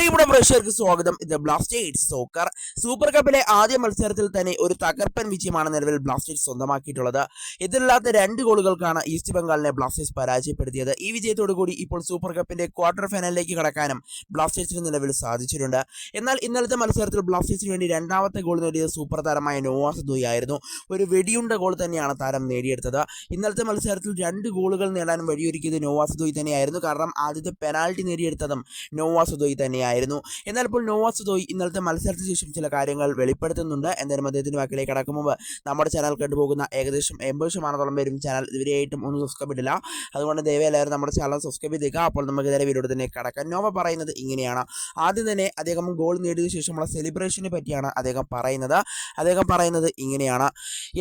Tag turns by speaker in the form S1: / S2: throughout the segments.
S1: പ്രിയപ്പെട്ട പ്രേക്ഷകർക്ക് സ്വാഗതം. ഇത് ബ്ലാസ്റ്റേഴ്സ് സോക്കർ. സൂപ്പർ കപ്പിലെ ആദ്യ മത്സരത്തിൽ തന്നെ ഒരു തകർപ്പൻ വിജയമാണ് നിലവിൽ ബ്ലാസ്റ്റേഴ്സ് സ്വന്തമാക്കിയിട്ടുള്ളത്. എതിരില്ലാത്ത രണ്ട് ഗോളുകൾക്കാണ് ഈസ്റ്റ് ബംഗാളിനെ ബ്ലാസ്റ്റേഴ്സ് പരാജയപ്പെടുത്തിയത്. ഈ വിജയത്തോടു കൂടി ഇപ്പോൾ സൂപ്പർ കപ്പിന്റെ ക്വാർട്ടർ ഫൈനലിലേക്ക് കടക്കാനും ബ്ലാസ്റ്റേഴ്സിന് നിലവിൽ സാധിച്ചിട്ടുണ്ട്. എന്നാൽ ഇന്നലത്തെ മത്സരത്തിൽ ബ്ലാസ്റ്റേഴ്സിന് വേണ്ടി രണ്ടാമത്തെ ഗോൾ നേടിയത് സൂപ്പർ താരമായ നോവാസ് ദുയി ആയിരുന്നു. ഒരു വെടിയുണ്ട ഗോൾ തന്നെയാണ് താരം നേടിയെടുത്തത്. ഇന്നലത്തെ മത്സരത്തിൽ രണ്ട് ഗോളുകൾ നേടാൻ വഴിയൊരുക്കിയത് നോവാസ് ദുയി തന്നെയായിരുന്നു. കാരണം ആദ്യത്തെ പെനാൽറ്റി നേടിയെടുത്തതും നോവാസ് ദുയ് തന്നെയായിരുന്നു. എന്നാൽ ഇപ്പോൾ നോവാസ് തോയി ഇന്നലത്തെ മത്സരത്തിന് ശേഷം ചില കാര്യങ്ങൾ വെളിപ്പെടുത്തുന്നുണ്ട്. എന്തായാലും അദ്ദേഹത്തിന് വാക്കിലേക്ക് കടക്കും മുമ്പ് നമ്മുടെ ചാനൽ കണ്ടുപോകുന്ന ഏകദേശം എൺപത് ശതമാനത്തോളം പേരും ചാനൽ ഇതുവരെയായിട്ടും ഒന്നും സബ്സ്ക്രൈബ് ഇല്ല അതുകൊണ്ട് എല്ലാവരും നമ്മുടെ ചാനൽ സബ്സ്ക്രൈബ് ചെയ്തേക്കുക അപ്പോൾ നമുക്ക് ഇതേ വീഡിയോ തന്നെ കടക്കാം. നോവ പറയുന്നത് ഇങ്ങനെയാണ്. ആദ്യം തന്നെ അദ്ദേഹം ഗോൾ നേടിയതിനു ശേഷമുള്ള സെലിബ്രേഷനെ പറ്റിയാണ് അദ്ദേഹം പറയുന്നത്. അദ്ദേഹം പറയുന്നത് ഇങ്ങനെയാണ്.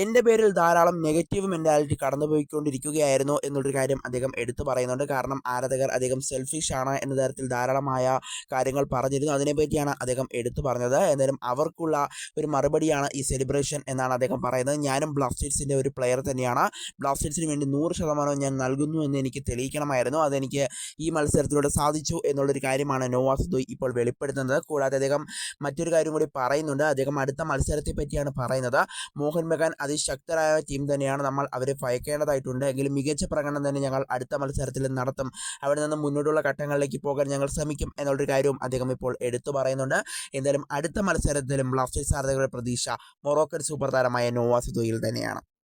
S1: എന്റെ പേരിൽ ധാരാളം നെഗറ്റീവ് മെന്റാലിറ്റി കടന്നുപോയിക്കൊണ്ടിരിക്കുകയായിരുന്നു എന്നുള്ളൊരു കാര്യം അദ്ദേഹം എടുത്തു പറയുന്നുണ്ട്. കാരണം ആരാധകർ അദ്ദേഹം സെൽഫിഷ് ആണ് എന്ന തരത്തിൽ ധാരാളമായ കാര്യങ്ങൾ പറഞ്ഞിരുന്നു. അതിനെപ്പറ്റിയാണ് അദ്ദേഹം എടുത്തു പറഞ്ഞത്. എന്തായാലും അവർക്കുള്ള ഒരു മറുപടിയാണ് ഈ സെലിബ്രേഷൻ എന്നാണ് അദ്ദേഹം പറയുന്നത്. ഞാനും ബ്ലാസ്റ്റേഴ്സിന്റെ ഒരു പ്ലെയർ തന്നെയാണ്. ബ്ലാസ്റ്റേഴ്സിന് വേണ്ടി നൂറ് ശതമാനവും ഞാൻ നൽകുന്നു എന്ന് എനിക്ക് തെളിയിക്കണമായിരുന്നു. അതെനിക്ക് ഈ മത്സരത്തിലൂടെ സാധിച്ചു എന്നുള്ളൊരു കാര്യമാണ് നോവാസ് ദോയ് ഇപ്പോൾ വെളിപ്പെടുത്തുന്നത്. കൂടാതെ അദ്ദേഹം മറ്റൊരു കാര്യം കൂടി പറയുന്നുണ്ട്. അദ്ദേഹം അടുത്ത മത്സരത്തെ പറ്റിയാണ് പറയുന്നത്. മോഹൻ ബഗാൻ അതിശക്തരായ ടീം തന്നെയാണ്. നമ്മൾ അവരെ ഭയക്കേണ്ടതായിട്ടുണ്ട്. എങ്കിലും മികച്ച പ്രകടനം തന്നെ ഞങ്ങൾ അടുത്ത മത്സരത്തിൽ നടത്തും. അവിടെ നിന്ന് മുന്നോട്ടുള്ള ഘട്ടങ്ങളിലേക്ക് പോകാൻ ഞങ്ങൾ ശ്രമിക്കും എന്നുള്ളൊരു കാര്യവും അദ്ദേഹം ഇപ്പോൾ എടുത്തു പറയുന്നുണ്ട്. എന്തായാലും അടുത്ത മത്സരത്തിലും ബ്ലാസ്റ്റേഴ്സ് ആരാധകരുടെ പ്രതീക്ഷ മൊറോക്കൻ സൂപ്പർ താരമായ നോവാസ് ദോയിൽ തന്നെയാണ്.